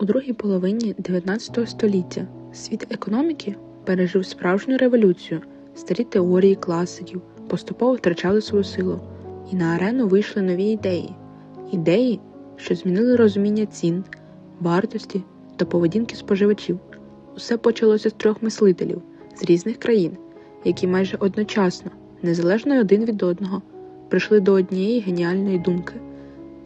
У другій половині 19 століття світ економіки пережив справжню революцію. Старі теорії класиків поступово втрачали свою силу, і на арену вийшли нові ідеї. Ідеї, що змінили розуміння цін, вартості та поведінки споживачів. Усе почалося з трьох мислителів з різних країн, які майже одночасно, незалежно один від одного, прийшли до однієї геніальної думки.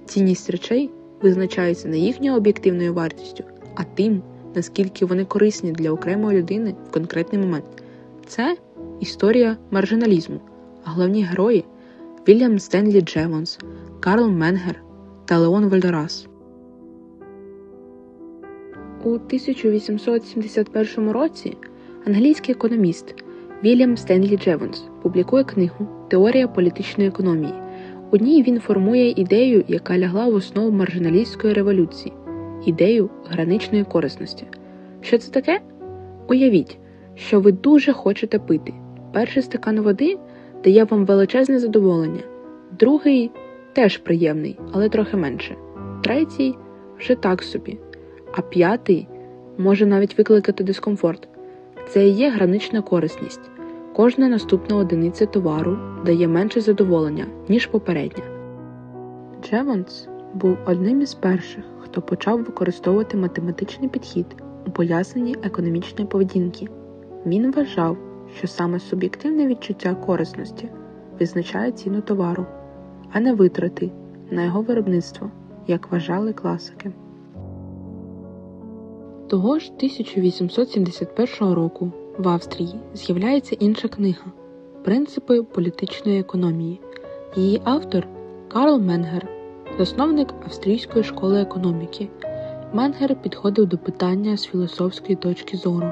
Цінність речей визначається не їхньою об'єктивною вартістю, а тим, наскільки вони корисні для окремої людини в конкретний момент. Це історія маржиналізму, а головні герої Вільям Стенлі Джевонс, Карл Менгер та Леон Вальдерас. У 1871 році англійський економіст Вільям Стенлі Джевонс публікує книгу Теорія політичної економії. У ній він формує ідею, яка лягла в основу маржиналістської революції ідею граничної корисності. Що це таке? Уявіть, що ви дуже хочете пити. Перший стакан води дає вам величезне задоволення, другий теж приємний, але трохи менше, третій вже так собі, а п'ятий може навіть викликати дискомфорт. Це і є гранична корисність. Кожна наступна одиниця товару дає менше задоволення, ніж попередня. Джевонс був одним із перших, хто почав використовувати математичний підхід у поясненні економічної поведінки. Він вважав, що саме суб'єктивне відчуття корисності визначає ціну товару, а не витрати на його виробництво, як вважали класики. Того ж 1871 року в Австрії з'являється інша книга Принципи політичної економії. Її автор Карл Менгер, засновник австрійської школи економіки. Менгер підходив до питання з філософської точки зору.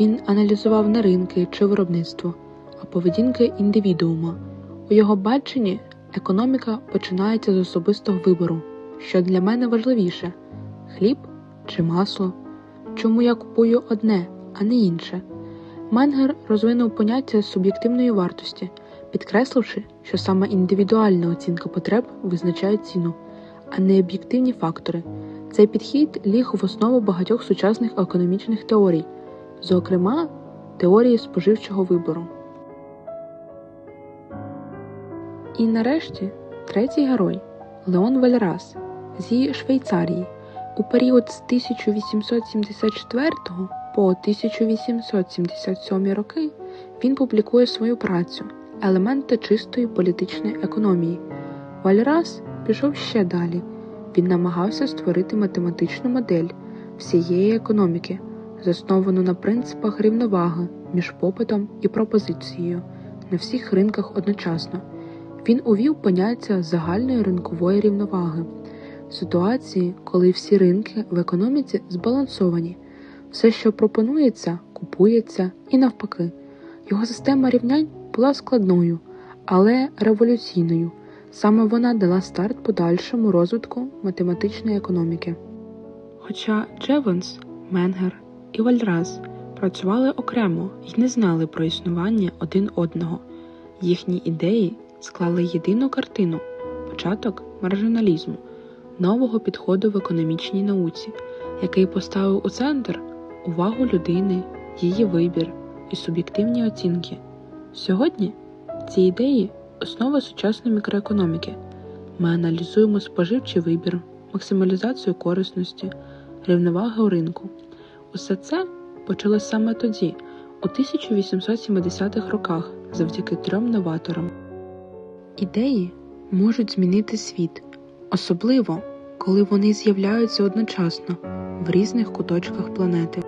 Він аналізував не ринки чи виробництво, а поведінки індивідуума. У його баченні економіка починається з особистого вибору, що для мене важливіше хліб чи масло. Чому я купую одне, а не інше? Менгер розвинув поняття суб'єктивної вартості, підкресливши, що саме індивідуальна оцінка потреб визначає ціну, а не об'єктивні фактори. Цей підхід ліг в основу багатьох сучасних економічних теорій, зокрема теорії споживчого вибору. І нарешті третій герой Леон Вальрас зі Швейцарії. У період з 1874 по 1877 роки він публікує свою працю Елементи чистої політичної економії. Вальрас пішов ще далі. Він намагався створити математичну модель всієї економіки, засновану на принципах рівноваги між попитом і пропозицією на всіх ринках одночасно. Він увів поняття загальної ринкової рівноваги ситуації, коли всі ринки в економіці збалансовані, все, що пропонується, купується і навпаки. Його система рівнянь була складною, але революційною. Саме вона дала старт подальшому розвитку математичної економіки. Хоча Джевонс, Менгер і Вальраз працювали окремо і не знали про існування один одного, їхні ідеї склали єдину картину початок маржиналізму нового підходу в економічній науці, який поставив у центр увагу людини, її вибір і суб'єктивні оцінки. Сьогодні ці ідеї основа сучасної мікроекономіки. Ми аналізуємо споживчий вибір, максималізацію корисності, рівноваги у ринку. Усе це почалось саме тоді, у 1870-х роках, завдяки трьом новаторам. Ідеї можуть змінити світ, особливо коли вони з'являються одночасно в різних куточках планети.